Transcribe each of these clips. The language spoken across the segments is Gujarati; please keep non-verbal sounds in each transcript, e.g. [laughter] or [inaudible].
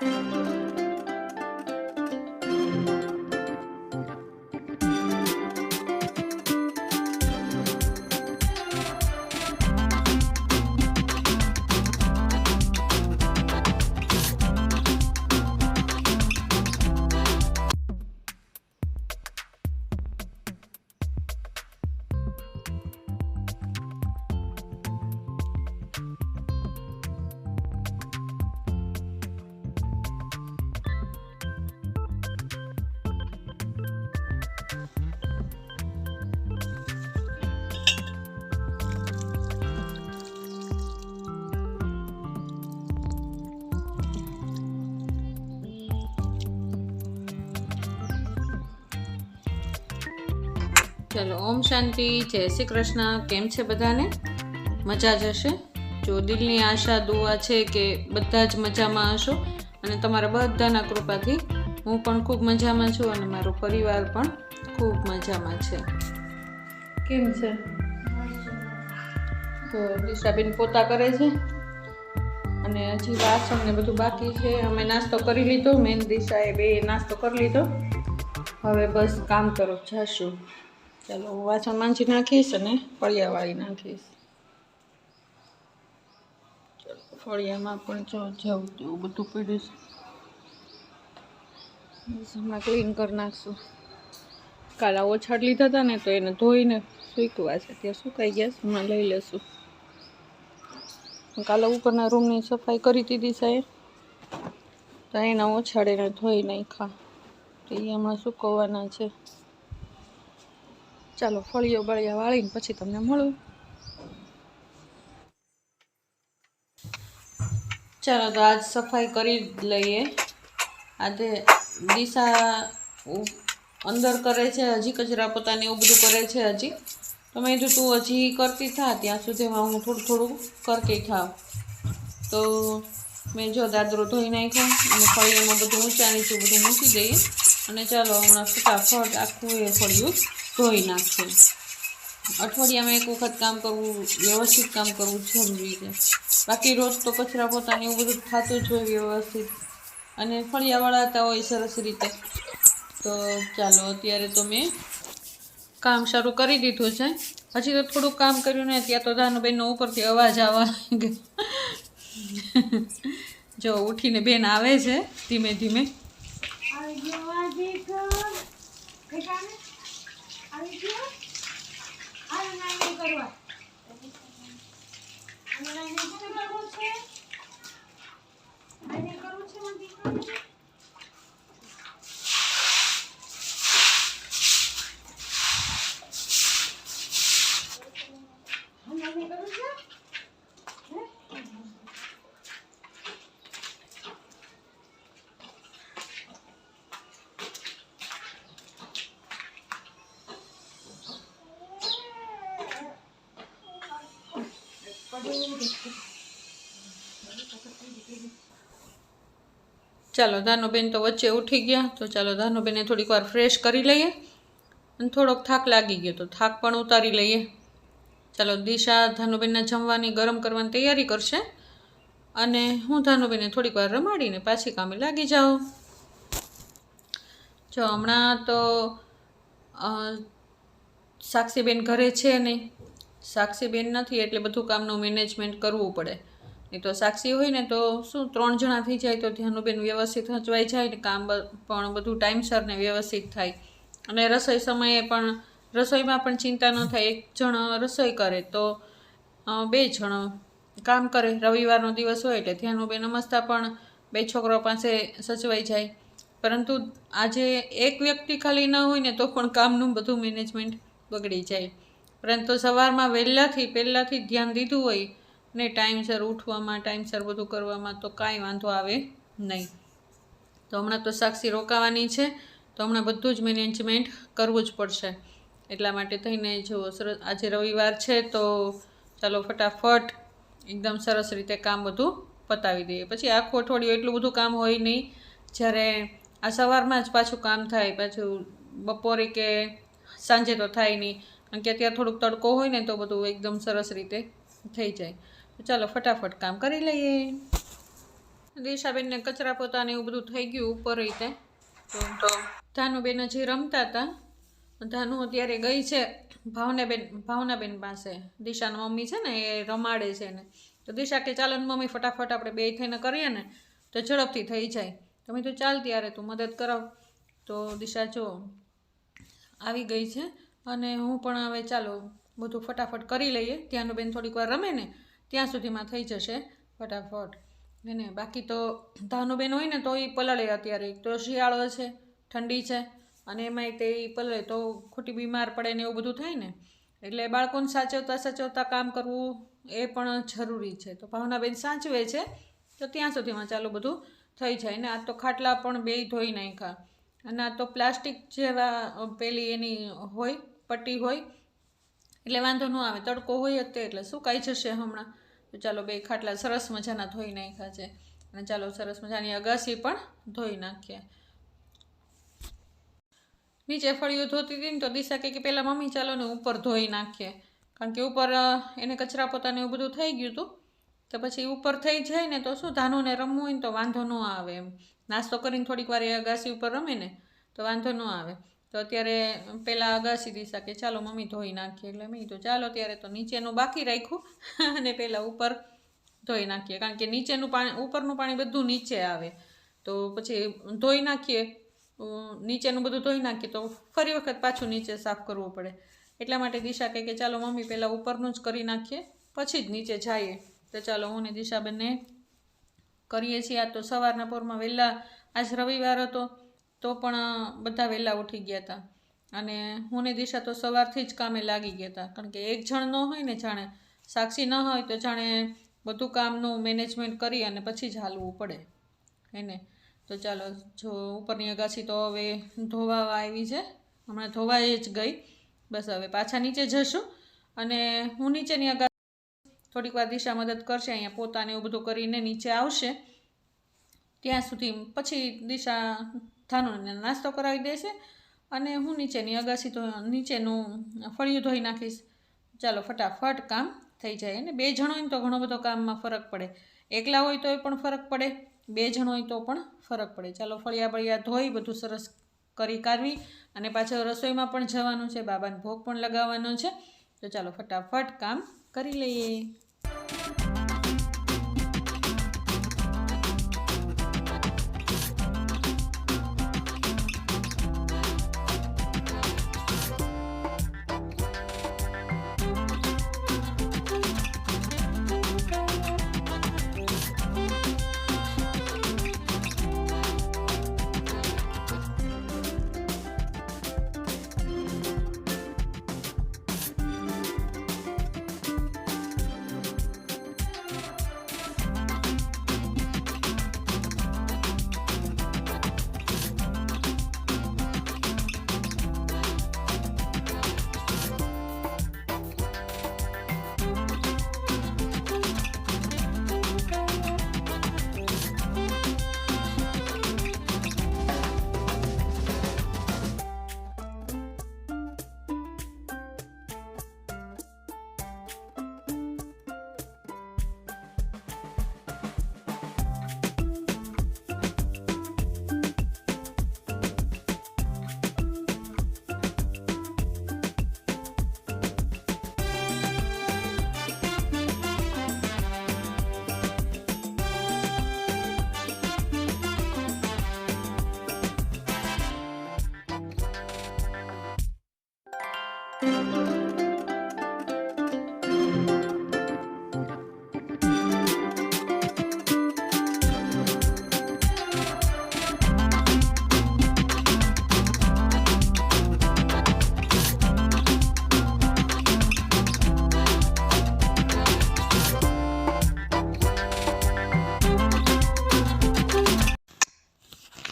Música ચલો, ઓમ શાંતિ, જય શ્રી કૃષ્ણ. કેમ છે બધાને? મજા જ હશે? જો દિલની આશા, દુઆ છે કે બધા જ મજામાં હશો અને તમારા બધાના કૃપાથી હું પણ ખૂબ મજામાં છું અને મારો પરિવાર પણ ખૂબ મજામાં છે. કેમ છે? તો દિશાબેન પોતા કરે છે અને હજી વાસણ ને બધું બાકી છે. અમે નાસ્તો કરી લીધો, મેન દિશાએ બે નાસ્તો કરી લીધો. હવે બસ કામ તરફ જશું. ચાલો વાસણ માંજી નાખીશ અને ફળિયા વાળી નાખીશ. ચાલો, ફળિયામાં પણ જો જવું તેવું બધું પડ્યું છે હમણાં ક્લીન કરી નાખશું. કાલા ઓછાડ લીધા હતા ને, તો એને ધોઈને સૂકવા છે. ત્યાં સુકાઈ ગયા છે, હમણાં લઈ લેશું. કાલે ઉપરના રૂમની સફાઈ કરી દીધી સાહેબ તો એના ઓછાડીને ધોઈ નાખ્યા. તો એ હમણાં સુકવવાના છે. ચાલો ફળીઓ બળિયા વાળીને પછી તમને મળું. ચાલો તો આજ સફાઈ કરી લઈએ. આજે દિશા અંદર કરે છે, હજી કચરા પોતાને એવું બધું કરે છે હજી. તો મેં કીધું તું હજી કરતી થા, ત્યાં સુધીમાં હું થોડું થોડું કરતી થાવ. તો મેં જો દાદરો ધોઈ નાખ્યો અને ફળીઓમાં બધું ઊંચા નીચું બધું મૂકી દઈએ. અને ચાલો હમણાં ફટાફટ આખું એ ફળિયું ધોઈ નાખશે. અઠવાડિયામાં એક વખત કામ કરવું, વ્યવસ્થિત કામ કરવું જરૂરી છે બાકી રોજ તો કચરા પોતાને એવું બધું થતું જ હોય વ્યવસ્થિત. અને ફળિયા વળાતા હોય સરસ રીતે. તો ચાલો, અત્યારે તો મેં કામ શરૂ કરી દીધું છે. હજી તો થોડુંક કામ કર્યું ને ત્યાં તો ધાનુબેનનો ઉપરથી અવાજ આવવા જો ઉઠીને બેન આવે છે ધીમે ધીમે. કરવા અને કરવું છે અને કરવું છે ચાલો, ધાનુબેન તો વચ્ચે ઉઠી ગયા. તો ચાલો ધાનુબેને થોડીક વાર ફ્રેશ કરી લઈએ. અને થોડોક થાક લાગી ગયો તો થાક પણ ઉતારી લઈએ. ચાલો, દિશા ધાનુબેનના જમવાની, ગરમ કરવાની તૈયારી કરશે. અને હું ધાનુબેને થોડીક વાર રમાડીને પાછી કામે લાગી જાઉં. જો, હમણાં તો સાક્ષીબેન ઘરે છે નહીં. સાક્ષીબેન નથી એટલે બધું કામનું મેનેજમેન્ટ કરવું પડે. નહીં તો સાક્ષી હોય ને તો શું ત્રણ જણા થઈ જાય તો ધ્યાનુબેન વ્યવસ્થિત હચવાઈ જાય ને કામ પણ બધું ટાઈમસર ને વ્યવસ્થિત થાય. અને રસોઈ સમયે પણ, રસોઈમાં પણ ચિંતા ન થાય. એક જણ રસોઈ કરે તો બે જણ કામ કરે. રવિવારનો દિવસ હોય એટલે ધ્યાનુબેન અમસ્તા પણ બે છોકરાઓ પાસે સચવાઈ જાય. પરંતુ આજે એક વ્યક્તિ ખાલી ન હોય ને તો પણ કામનું બધું મેનેજમેન્ટ બગડી જાય. પરંતુ સવારમાં વહેલાથી, પહેલાંથી ધ્યાન દીધું હોય ને ટાઈમસર ઉઠવામાં, ટાઈમસર બધું કરવામાં તો કાંઈ વાંધો આવે નહીં. તો હમણાં તો સાક્ષી રોકાવાની છે, તો હમણાં બધું જ મેનેજમેન્ટ કરવું જ પડશે. એટલા માટે થઈને જો સરસ, આજે રવિવાર છે તો ચાલો ફટાફટ એકદમ સરસ રીતે કામ બધું પતાવી દઈએ. પછી આખું અઠવાડિયું એટલું બધું કામ હોય નહીં, જ્યારે આ સવારમાં જ પાછું કામ થાય, પાછું બપોરે કે સાંજે તો થાય નહીં. કારણ કે અત્યારે થોડુંક તડકો હોય ને તો બધું એકદમ સરસ રીતે થઈ જાય. તો ચાલો ફટાફટ કામ કરી લઈએ. દિશાબેનને કચરા પોતાને એવું બધું થઈ ગયું ઉપર રીતે. તો ધાનુબેન હજી રમતા હતા. ધાનુ અત્યારે ગઈ છે ભાવનાબેન ભાવનાબેન પાસે. દિશાની મમ્મી છે ને એ રમાડે છે ને તો દિશા કે ચાલો મમ્મી ફટાફટ આપણે બે થઈને કરીએ ને તો ઝડપથી થઈ જાય. તમે તો ચાલ ત્યારે તું મદદ કરાવ. તો દિશા જો આવી ગઈ છે. અને હું પણ હવે ચાલો બધું ફટાફટ કરી લઈએ. ત્યાંનું બેન થોડીક વાર રમે ને ત્યાં સુધીમાં થઈ જશે ફટાફટ. એને બાકી તો ધાનુબેન હોય ને તો એ પલળે અત્યારે. તો શિયાળો છે, ઠંડી છે, અને એમાંય તે પલળે. તો ખોટી બીમાર પડે ને એવું બધું થાય ને, એટલે બાળકોને સાચવતા સાચવતા કામ કરવું એ પણ જરૂરી છે. તો ભાવનાબેન સાચવે છે, તો ત્યાં સુધીમાં ચાલો બધું થઈ જાય. ને આ તો ખાટલા પણ બેય ધોઈ નાખ્યા. અને આ તો પ્લાસ્ટિક જેવા પેલી એની હોય પટ્ટી હોય, એટલે વાંધો ન આવે, તડકો હોય જ તે, એટલે સુકાઈ જશે હમણાં. તો ચાલો બે ખાટલા સરસ મજાના ધોઈ નાખ્યા છે. અને ચાલો સરસ મજાની અગાસી પણ ધોઈ નાખીએ. નીચે ફળીઓ ધોતી હતી ને તો દિશા કે પહેલાં મમ્મી ચાલો ને ઉપર ધોઈ નાખીએ. કારણ કે ઉપર એને કચરા પોતાને એવું બધું થઈ ગયું હતું. તો પછી ઉપર થઈ જાય ને તો શું ધાનુને રમવું હોય ને તો વાંધો ન આવે એમ. નાસ્તો કરીને થોડીક વાર એ અગાસી ઉપર રમે ને તો વાંધો ન આવે. તો અત્યારે પહેલાં અગાસી દિશા કે ચાલો મમ્મી ધોઈ નાખીએ. એટલે મેં તો ચાલો ત્યારે તો નીચેનું બાકી રાખ્યું. [laughs] અને પહેલાં ઉપર ધોઈ નાખીએ. કારણ કે નીચેનું પાણી, ઉપરનું પાણી બધું નીચે આવે. તો પછી ધોઈ નાખીએ. નીચેનું બધું ધોઈ નાખીએ તો ફરી વખત પાછું નીચે સાફ કરવું પડે. એટલા માટે દિશા કહે કે, ચાલો મમ્મી પહેલાં ઉપરનું જ કરી નાખીએ, પછી જ નીચે જઈએ. તો ચાલો હું ને દિશાબેનને કરીએ છીએ. આ તો સવારના પોરમાં વહેલા, આજ રવિવાર હતો. તો પણ બધા વહેલા ઉઠી ગયા હતા અને હું ને દિશા તો સવારથી જ કામે લાગી ગયા હતા કારણ કે એક જણ ન હોય ને જાણે, સાક્ષી ન હોય તો જાણે બધું કામનું મેનેજમેન્ટ કરી અને પછી જ હાલવું પડે. એને તો ચાલો, જો ઉપરની અગાસી તો હવે ધોવા આવી છે. હમણાં ધોવાઈ જ ગઈ. બસ હવે પાછા નીચે જશું. અને હું નીચેની અગા, થોડીક વાર દિશા મદદ કરશે, અહીંયા પોતાને એવું બધું કરીને નીચે આવશે. ત્યાં સુધી, પછી દિશા ધાનુને નાસ્તો કરાવી દેશે. અને હું નીચેની અગાસી તો નીચેનું ફળિયું ધોઈ નાખીશ. ચાલો ફટાફટ કામ થઈ જાય. અને બે જણ હોય તો ઘણો બધો કામમાં ફરક પડે. એકલા હોય તો એ પણ ફરક પડે. બે જણ હોય તો પણ ફરક પડે. ચાલો ફળિયા બળિયા ધોઈ બધું સરસ કરી કાઢવી. અને પાછળ રસોઈમાં પણ જવાનું છે. બાબાને ભોગ પણ લગાવવાનો છે. તો ચાલો ફટાફટ કામ કરી લઈએ.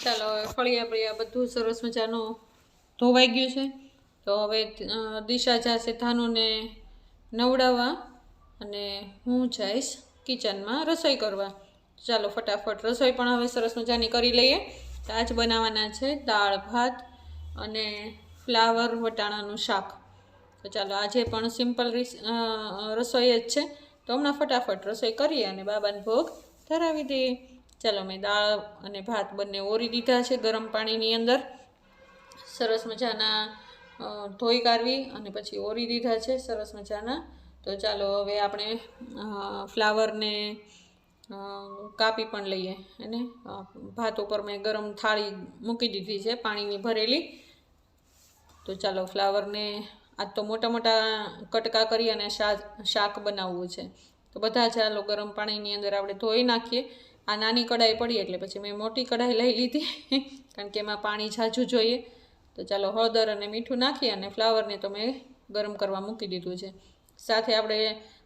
ચાલો ફળીયા ફળિયા બધું સરસ મજાનું ધોવાઈ ગયું છે. તો હવે દિશા જશે થાનુને નવડાવવા અને હું જઈશ કિચનમાં રસોઈ કરવા. ચાલો ફટાફટ રસોઈ પણ હવે સરસ મજાની કરી લઈએ. તો આજ બનાવવાના છે દાળ ભાત અને ફ્લાવર વટાણાનું શાક. તો ચાલો આજે પણ સિમ્પલ રસોઈ જ છે. તો હમણાં ફટાફટ રસોઈ કરીએ અને બાબાને ભોગ ધરાવી દઈએ. ચાલો મેં દાળ અને ભાત બંને ઓરી દીધા છે ગરમ પાણીની અંદર. સરસ મજાના ધોઈ કાઢવી અને પછી ઓરી દીધા છે સરસ મજાના. તો ચાલો હવે આપણે ફ્લાવરને કાપી પણ લઈએ. અને ભાત ઉપર મેં ગરમ થાળી મૂકી દીધી છે, પાણીની ભરેલી. તો ચાલો ફ્લાવરને, આજ તો મોટા મોટા કટકા કરી અને શાક બનાવવું છે. તો બધા ચાલો ગરમ પાણીની અંદર આપણે ધોઈ નાખીએ. આ નાની કઢાઈ પડી એટલે પછી મેં મોટી કઢાઈ લઈ લીધી, કારણ કે એમાં પાણી ઝાઝું જોઈએ. તો ચાલો હળદર અને મીઠું નાખી અને ફ્લાવરને તો મેં ગરમ કરવા મૂકી દીધું છે. સાથે આપણે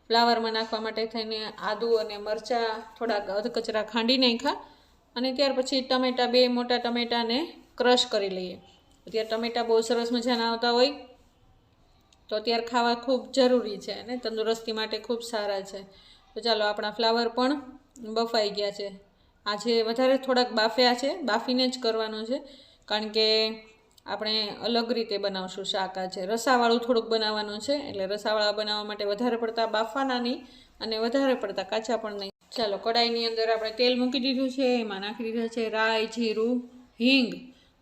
ફ્લાવરમાં નાખવા માટે થઈને આદુ અને મરચાં થોડાક અધકચરા ખાંડી નાખ્યા અને ત્યાર પછી ટમેટાં, બે મોટા ટમેટાને ક્રશ કરી લઈએ. અત્યારે ટમેટાં બહુ સરસ મજાના આવતા હોય તો અત્યારે ખાવા ખૂબ જરૂરી છે અને તંદુરસ્તી માટે ખૂબ સારા છે. તો ચાલો આપણા ફ્લાવર પણ બફાઈ ગયા છે. આજે વધારે થોડાક બાફ્યા છે. બાફીને જ કરવાનું છે. કારણ કે આપણે અલગ રીતે બનાવશું શાક આજે. રસાવાળું થોડુંક બનાવવાનું છે, એટલે રસાવાળા બનાવવા માટે વધારે પડતા બાફવાના નહીં અને વધારે પડતા કાચા પણ નહીં. ચાલો, કડાઈની અંદર આપણે તેલ મૂકી દીધું છે, એમાં નાખી દીધા છે રાઈ, જીરું, હિંગ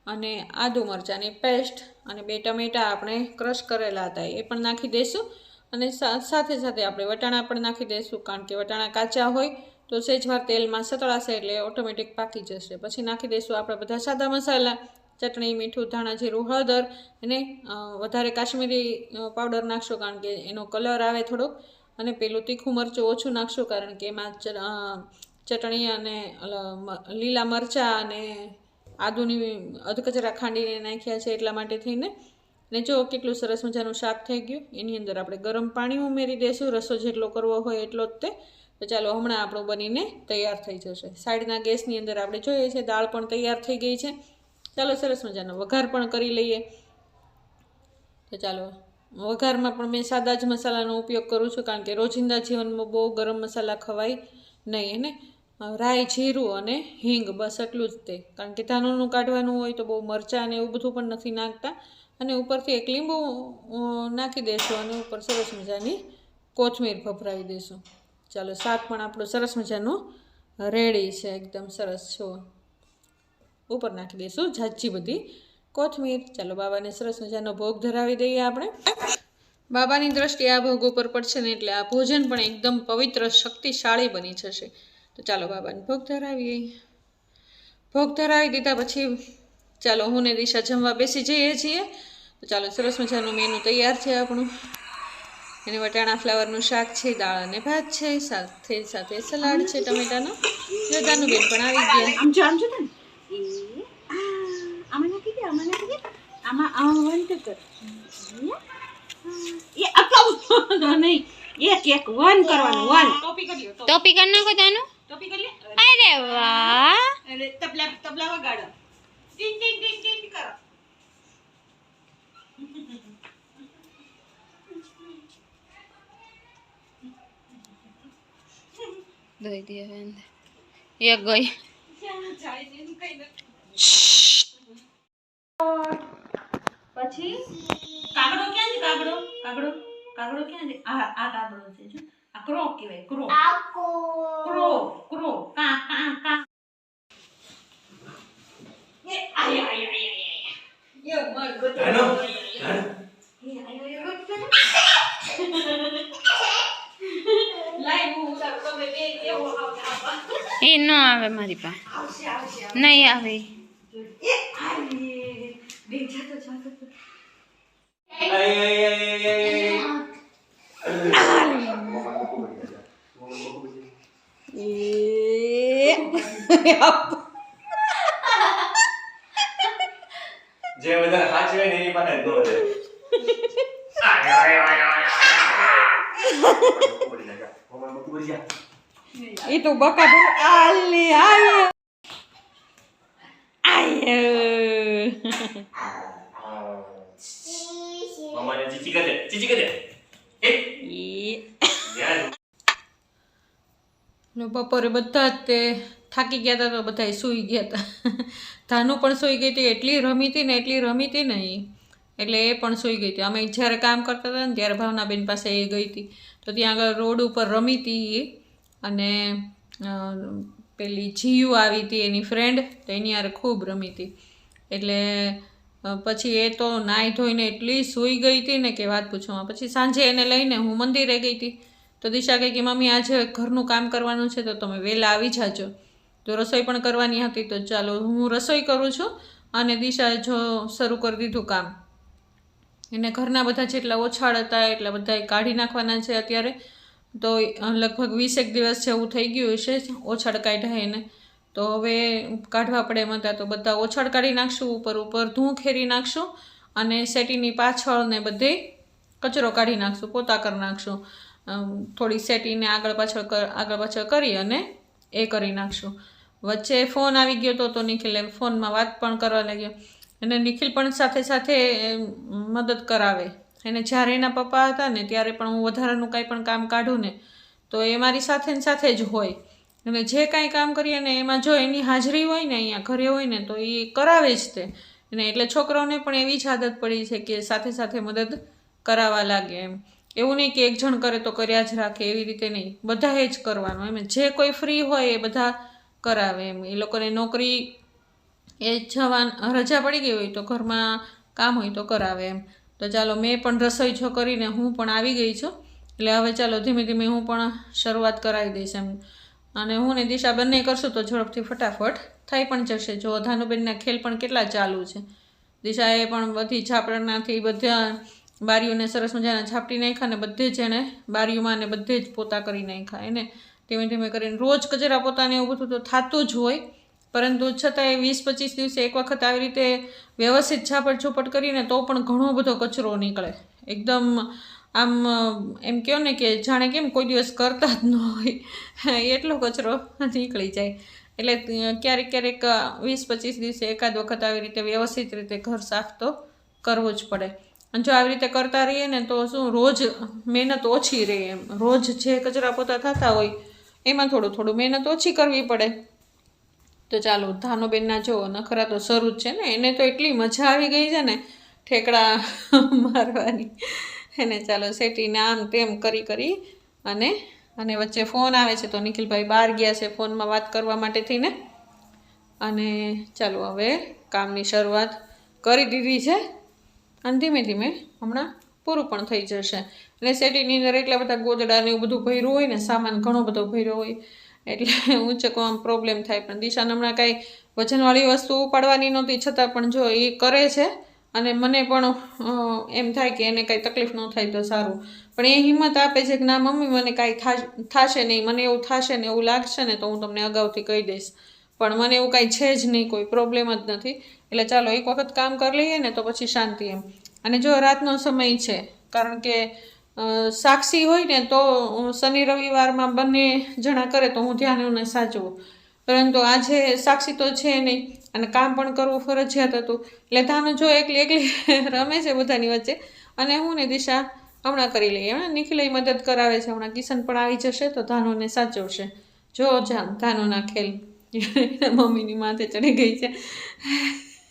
અને આદુ મરચાંની પેસ્ટ અને બે ટમેટાં આપણે ક્રશ કરેલા હતા, એ પણ નાખી દઈશું અને સાથે સાથે આપણે વટાણા પણ નાખી દઈશું કારણ કે વટાણા કાચા હોય તો સેજવાર તેલમાં સતળાશે એટલે ઓટોમેટિક પાકી જશે. પછી નાખી દઈશું આપણે બધા સાદા મસાલા. ચટણી, મીઠું, ધાણા જીરું, હળદર અને વધારે કાશ્મીરી પાવડર નાખશો કારણ કે એનો કલર આવે થોડોક. અને પેલું તીખું મરચું ઓછું નાખશો કારણ કે એમાં ચટણી અને લીલા મરચાં અને આદુની અધકચરા ખાંડીને નાખ્યા છે એટલા માટે થઈને. ને જો કેટલું સરસ મજાનું શાક થઈ ગયું. એની અંદર આપણે ગરમ પાણી ઉમેરી દઈશું રસો જેટલો કરવો હોય એટલો જ તે. તો ચાલો હમણાં આપણું બનીને તૈયાર થઈ જશે. સાઈડના ગેસની અંદર આપણે જોઈએ છે દાળ પણ તૈયાર થઈ ગઈ છે. ચાલો સરસ મજાનો વઘાર પણ કરી લઈએ. તો ચાલો, વઘારમાં પણ મેં સાદા જ મસાલાનો ઉપયોગ કરું છું, કારણ કે રોજિંદા જીવનમાં બહુ ગરમ મસાલા ખવાય નહીં એને રાઈ, જીરું અને હિંગ, બસ એટલું જ તે. કારણ કે ધાનોનું કાઢવાનું હોય તો બહુ મરચાં અને એવું બધું પણ નથી નાખતા. અને ઉપરથી એક લીંબુ નાખી દઈશું અને ઉપર સરસ મજાની કોથમીર ભભરાવી દઈશું ચાલો, શાક પણ આપણું સરસ મજાનું રેડી છે, એકદમ સરસ છો ઉપર નાખી દઈશું ઝાજી બધી. કોથમીર, ચાલો બાબાને સરસ મજાનો ભોગ ધરાવી દઈએ આપણે. બાબાની દ્રષ્ટિએ આ ભોગ ઉપર પડશે ને એટલે આ ભોજન પણ એકદમ પવિત્ર, શક્તિશાળી બની જશે. તો ચાલો બાબાને ભોગ ધરાવીએ. ભોગ ધરાવી દીધા પછી ચાલો હું ને દિશા જમવા બેસી જઈએ છીએ. તો ચાલો સરસ મજાનું મેનુ તૈયાર છે આપણું. એને વટાણા ફ્લાવરનું શાક છે, દાળ અને ભાત છે, સાથે સાથે સલાડ છે, ટમેટાનો. જોતાનું બેન પણ આવી ગયા. આમ જો આમ જો તને એ આ આમાં નાખી દે આમાં નાખી દે આમાં આમાં વન ટુ કર એ આટલા નહીં એક એક વન કરવાનું વન ટોપી કરી લો ટોપી કરી નાખો તાનું ટોપી કરી લે અરે વાહ એટલે તબલા તબલા વગાડો ટીંગ ટીંગ ટીંગ ટીંગ કરો દઈ દે હવે અંદર એક ગઈ પછી કાગડો ક્યાં છે કાગડો કાગડો કાગડો ક્યાં છે આ આ કાગડો છે જો આ ક્રો કહેવાય ક્રો ક્રો ક્રો કા કા કા એ આય આય આય આય યો મર ગો હેલો એ ન આવે મારી પાસે. નહીં આવે એ આય બે જાતો જાતો આય આય આય આય જે બધા હાચવે ને એની પાસે નો રહે આય આય આય ને ધ્યાન ને બપોરે બધા જ તે થાકી ગયા હતા તો બધા સૂઈ ગયા હતા ધાનું પણ સૂઈ ગઈ હતી એટલી રમી હતી ને એટલી રમી હતી ને. એટલે એ પણ સૂઈ ગઈ હતી અમે જ્યારે કામ કરતા હતા ને ત્યારે ભાવનાબેન પાસે એ ગઈ હતી તો ત્યાં આગળ રોડ ઉપર રમી હતી અને પેલી જીયુ આવી હતી એની ફ્રેન્ડ તો એની યાર ખૂબ રમી હતી. એટલે પછી એ તો નાહી ધોઈને એટલી સૂઈ ગઈ હતી ને કે વાત પૂછવામાં. પછી સાંજે એને લઈને હું મંદિરે ગઈ હતી. તો દિશા કહે કે, મમ્મી, આજે ઘરનું કામ કરવાનું છે, તો તમે વહેલા આવી જાજો. તો રસોઈ પણ કરવાની હતી, તો ચાલો હું રસોઈ કરું છું અને દિશા જો શરૂ કરી દીધું કામ. એને ઘરના બધા જેટલા ઓછાળ હતા, એટલા બધા કાઢી નાખવાના છે અત્યારે. તો લગભગ વીસેક દિવસ જેવું થઈ ગયું હશે ઓછાળ કાઢ્યા એને. તો હવે કાઢવા પડે એમ હતા તો બધા ઓછળ કાઢી નાખશું, ઉપર ઉપર ધૂં ખેરી નાખશું અને સેટીની પાછળ ને બધે કચરો કાઢી નાખશું, પોતા કરી નાખશું. થોડી સેટીને આગળ પાછળ આગળ પાછળ કરી અને એ કરી નાખશું. વચ્ચે ફોન આવી ગયો તો તો નિખિલે ફોનમાં વાત પણ કરવા લાગ્યો. અને નિખિલ પણ સાથે સાથે મદદ કરાવે. એને જ્યારે એના પપ્પા હતા ને ત્યારે પણ હું વધારાનું કાંઈ પણ કામ કાઢું ને, તો એ મારી સાથે સાથે જ હોય. અને જે કાંઈ કામ કરીએ ને એમાં જો એની હાજરી હોય ને અહીંયા ઘરે હોય ને, તો એ કરાવે જ તે. અને એટલે છોકરાઓને પણ એવી જ આદત પડી છે કે સાથે સાથે મદદ કરાવવા લાગે એમ. એવું નહીં કે એક જણ કરે તો કર્યા જ રાખે, એવી રીતે નહીં. બધાએ જ કરવાનું એમ. જે કોઈ ફ્રી હોય એ બધા કરાવે એમ. એ લોકોને નોકરી એ જવાન રજા પડી ગઈ હોય તો ઘરમાં કામ હોય તો કરાવે એમ. તો ચાલો મેં પણ રસોઈ છો કરીને હું પણ આવી ગઈ છું. એટલે હવે ચાલો ધીમે ધીમે હું પણ શરૂઆત કરાવી દઈશ એમ. અને હું ને દિશા બંને કરશું તો ઝડપથી ફટાફટ થઈ પણ જશે. જો ધાનુબેનના ખેલ પણ કેટલા ચાલુ છે. દિશાએ પણ બધી ઝાપડાનાથી બધા બારીઓને સરસ મજાના છાપટી નાખ્યા ને બધે જ એણે બારીઓમાં ને બધે જ પોતા કરી નાખ્યા. એને ધીમે ધીમે કરીને રોજ કચરા પોતાને એવું બધું તો થતું જ હોય. પરંતુ છતાંય વીસ પચીસ દિવસે એક વખત આવી રીતે વ્યવસ્થિત છાપટ ઝૂપટ કરીને તો પણ ઘણો બધો કચરો નીકળે. એકદમ આમ, એમ કહો ને કે જાણે કેમ કોઈ દિવસ કરતા જ ન હોય. એટલો કચરો નીકળી જાય. એટલે ક્યારેક ક્યારેક વીસ પચીસ દિવસે એકાદ વખત આવી રીતે વ્યવસ્થિત રીતે ઘર સાફ તો કરવું જ પડે. અને જો આવી રીતે કરતા રહીએ ને તો શું રોજ મહેનત ઓછી રહે એમ. રોજ જે કચરા પોતા થતા હોય, એમાં થોડું થોડું મહેનત ઓછી કરવી પડે. તો ચાલો, ધાનુબેનના જો નખરા તો શરૂ જ છે ને, એને તો એટલી મજા આવી ગઈ છે ને, ઠેકડા [laughs] મારવાની. એને ચાલો સેટીને આમ તેમ કરી કરી અને અને વચ્ચે ફોન આવે છે તો નિખિલભાઈ બહાર ગયા છે ફોનમાં વાત કરવા માટે થઈને અને ચાલો હવે કામની શરૂઆત કરી દીધી છે. અને ધીમે ધીમે હમણાં પૂરું પણ થઈ જશે. અને સેટીની અંદર એટલા બધા ગોદડા ને એવું બધું ભર્યું હોય ને, સામાન ઘણો બધો ભર્યો હોય એટલે [laughs] ઊંચકવામાં પ્રોબ્લેમ થાય. પણ દિશાને હમણાં કાંઈ વજનવાળી વસ્તુ ઉપાડવાની નહોતી, છતાં પણ જો એ કરે છે અને મને પણ એમ થાય કે એને કાંઈ તકલીફ ન થાય તો સારું. પણ એ હિંમત આપે છે કે ના, મમ્મી, મને કાંઈ થાશે નહીં, મને એવું થશે ને એવું લાગશે ને તો હું તમને અગાઉથી કહી દઈશ. પણ મને એવું કાંઈ છે જ નહીં, કોઈ પ્રોબ્લેમ જ નથી. એટલે ચાલો, એક વખત કામ કરી લઈએ ને તો પછી શાંતિ એમ. અને જો રાતનો સમય છે, કારણ કે સાક્ષી હોય ને તો શનિ રવિવારમાં બંને જણા કરે તો હું ધ્યાન સાચવું. પરંતુ આજે સાક્ષી તો છે નહીં અને કામ પણ કરવું ફરજિયાત હતું. એટલે ધાનું જો એકલી એકલી [laughs] રમે છે બધાની વચ્ચે અને હું ને દિશા હમણાં કરી લઈએ. હમણાં નિખિલય મદદ કરાવે છે. હમણાં કિશન પણ આવી જશે તો ધાનુને સાચવશે. જો જાન ધાનુના ખેલ. [laughs] મમ્મીની માથે ચડી ગઈ છે.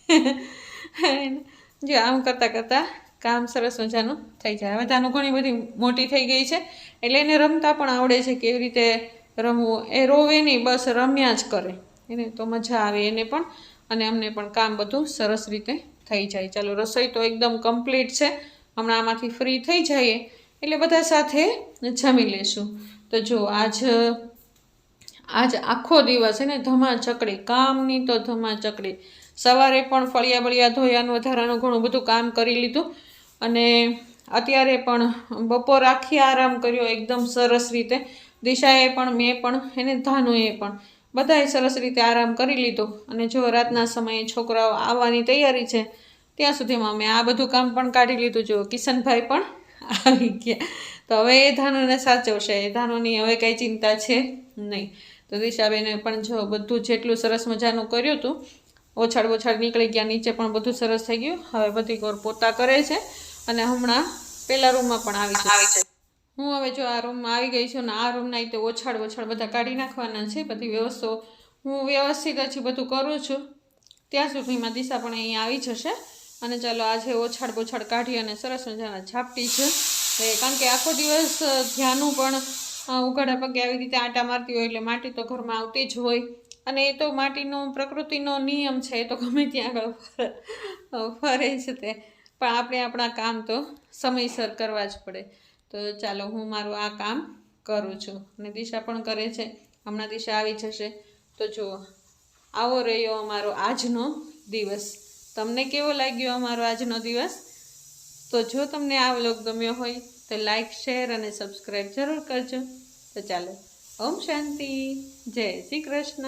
[laughs] જો આમ કરતાં કરતાં કામ સરસ મજાનું થઈ જાય. હવે તાનું ઘણી બધી મોટી થઈ ગઈ છે. એટલે એને રમતા પણ આવડે છે કેવી રીતે રમવું. એ રોવે નહીં, બસ રમ્યા જ કરે. એને તો મજા આવે એને પણ. અને અમને પણ કામ બધું સરસ રીતે થઈ જાય. ચાલો, રસોઈ તો એકદમ કમ્પ્લીટ છે. હમણાં આમાંથી ફ્રી થઈ જઈએ. એટલે બધા સાથે જમી લેશું. તો જો, આજ આજ આખો દિવસ છે ને ધમાચકડી. કામની તો ધમાચકડી. સવારે પણ ફળિયા બળિયા ધોયાનું વધારાનું ઘણું બધું કામ કરી લીધું. અને અત્યારે પણ બપોર આખી આરામ કર્યો એકદમ સરસ રીતે. દિશાએ પણ મેં પણ, એને ધાનુએ પણ બધાએ સરસ રીતે આરામ કરી લીધો. અને જો રાતના સમયે છોકરાઓ આવવાની તૈયારી છે, ત્યાં સુધીમાં મેં આ બધું કામ પણ કાઢી લીધું. જો કિશનભાઈ પણ આવી ગયા. તો હવે એ ધાનુને સાચવશે. એ ધાનુની હવે કંઈ ચિંતા છે નહીં. તો દિશાબેને પણ જો બધું જેટલું સરસ મજાનું કર્યું હતું ઓછાડ ઓછાડ નીકળી ગયા, નીચે પણ બધું સરસ થઈ ગયું. હવે બધી ગોર પોતા કરે છે. અને હમણાં પેલા રૂમમાં પણ આવી જાય હું હવે જો આ રૂમમાં આવી ગઈ છું ને આ રૂમના રીતે ઓછાડ ઓછાડ બધા કાઢી નાખવાના છે બધી વ્યવસ્થો હું વ્યવસ્થિત હજી બધું કરું છું. ત્યાં સુધીમાં દિશા પણ અહીંયા આવી જશે. અને ચાલો આજે ઓછાડ બોછાડ કાઢી અને સરસ મજાના છાપટી છે. એ કારણ કે આખો દિવસ ધ્યાનું પણ ઉઘાડા પગે આવી રીતે આટા મારતી હોય એટલે માટી તો ઘરમાં આવતી જ હોય. અને એ તો માટીનો પ્રકૃતિનો નિયમ છે એ તો ગમે ત્યાં આગળ ફર- ફરે જ તે. પણ આપણે આપણા કામ તો સમયસર કરવા જ પડે. તો ચાલો હું મારું આ કામ કરું છું. અને દિશા પણ કરે છે. હમણાં દિશા આવી જશે. તો જુઓ, આવો રહ્યો અમારો આજનો દિવસ. તમને કેવો લાગ્યો અમારો આજનો દિવસ? તો જો તમને આ વ્લોગ ગમ્યો હોય, તો લાઈક, શેર અને સબસ્ક્રાઈબ જરૂર કરજો. તો ચાલો, ઓમ શાંતિ. જય શ્રી કૃષ્ણ.